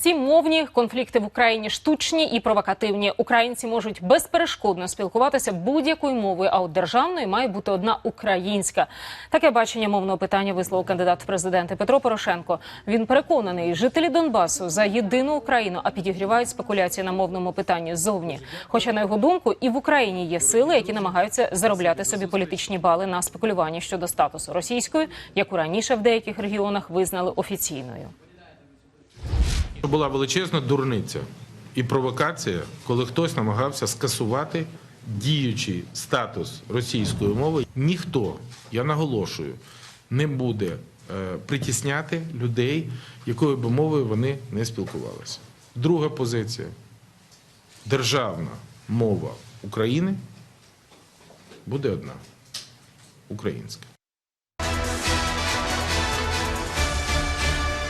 Всі мовні конфлікти в Україні штучні і провокативні. Українці можуть безперешкодно спілкуватися будь-якою мовою, а от державною має бути одна українська. Таке бачення мовного питання висловив кандидат в президенти Петро Порошенко. Він переконаний, жителі Донбасу за єдину Україну, а підігрівають спекуляції на мовному питанні ззовні. Хоча на його думку, і в Україні є сили, які намагаються заробляти собі політичні бали на спекулюванні щодо статусу російської, яку раніше в деяких регіонах визнали офіційною. Була величезна дурниця і провокація, коли хтось намагався скасувати діючий статус російської мови. Ніхто, я наголошую, не буде е, притісняти людей, якою би мовою вони не спілкувалися. Друга позиція державна мова України буде одна українська.